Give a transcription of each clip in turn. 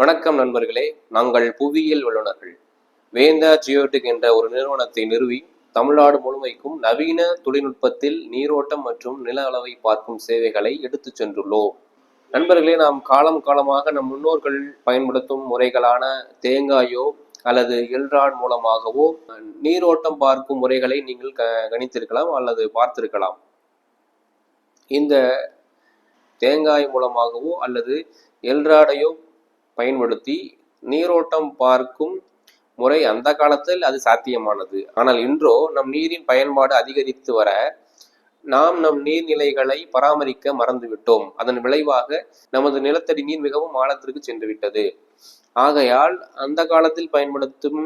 வணக்கம் நண்பர்களே நாங்கள் புவியியல் வல்லுநர்கள். வேந்தா ஜியோடிக் என்ற ஒரு நிறுவனத்தை நிறுவி தமிழ்நாடு முழுமைக்கும் நவீன தொழில்நுட்பத்தில் நீரோட்டம் மற்றும் நில அளவை பார்க்கும் சேவைகளை எடுத்துச் சென்றுள்ளோம். நண்பர்களே நாம் காலம் காலமாக நம் முன்னோர்கள் பயன்படுத்தும் முறைகளான தேங்காயோ அல்லது எல்ராட் மூலமாகவோ நீரோட்டம் பார்க்கும் முறைகளை நீங்கள் க கணித்திருக்கலாம் அல்லது பார்த்திருக்கலாம். இந்த தேங்காய் மூலமாகவோ அல்லது எல்ராடையோ பயன்படுத்தி நீரோட்டம் பார்க்கும் முறை அந்த காலத்தில் அது சாத்தியமானது. ஆனால் இன்றோ நம் நீரின் பயன்பாடு அதிகரித்து வர நாம் நம் நீர்நிலைகளை பராமரிக்க மறந்துவிட்டோம். அதன் விளைவாக நமது நிலத்தடி நீர் மிகவும் ஆழத்திற்கு சென்றுவிட்டது. ஆகையால் அந்த காலத்தில் பயன்படுத்தும்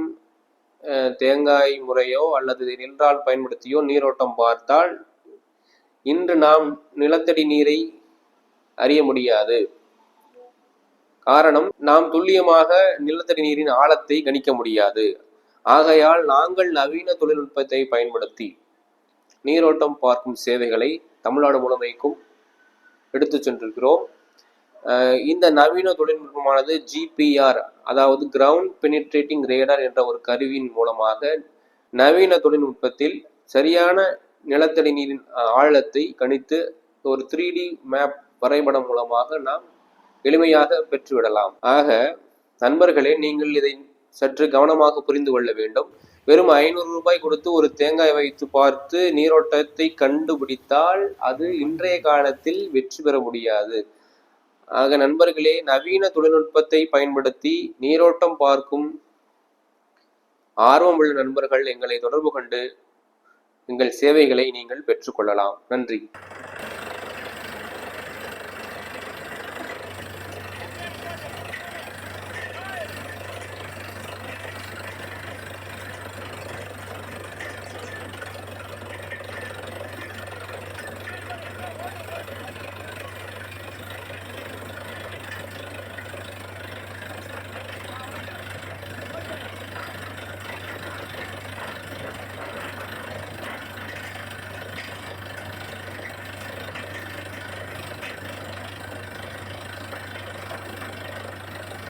அஹ், தேங்காய் முறையோ அல்லது நின்றால் பயன்படுத்தியோ நீரோட்டம் பார்த்தால் இன்று நாம் நிலத்தடி நீரை அறிய முடியாது. காரணம் நாம் துல்லியமாக நிலத்தடி நீரின் ஆழத்தை கணிக்க முடியாது. ஆகையால் நாங்கள் நவீன தொழில்நுட்பத்தை பயன்படுத்தி நீரோட்டம் பார்க்கும் சேவைகளை தமிழ்நாடு முழுமைக்கும் எடுத்து சென்றிருக்கிறோம். இந்த நவீன தொழில்நுட்பமானது ஜிபிஆர் அதாவது கிரவுண்ட் பெனிட்ரேட்டிங் ரேடார் என்ற ஒரு கருவியின் மூலமாக நவீன தொழில்நுட்பத்தில் சரியான நிலத்தடி நீரின் ஆழத்தை கணித்து ஒரு த்ரீ டி மேப் வரைபடம் மூலமாக நாம் எளிமையாக பெற்றுவிடலாம். ஆக நண்பர்களே நீங்கள் இதை சற்று கவனமாக புரிந்து கொள்ள வேண்டும். வெறும் ஐநூறு ரூபாய் கொடுத்து ஒரு தேங்காய் வைத்து பார்த்து நீரோட்டத்தை கண்டுபிடித்தால் அது இன்றைய காலத்தில் வெற்றி பெற முடியாது. ஆக நண்பர்களே நவீன தொழில்நுட்பத்தை பயன்படுத்தி நீரோட்டம் பார்க்கும் ஆர்வமுள்ள நண்பர்கள் எங்களை தொடர்பு கொண்டு எங்கள் சேவைகளை நீங்கள் பெற்றுக்கொள்ளலாம். நன்றி.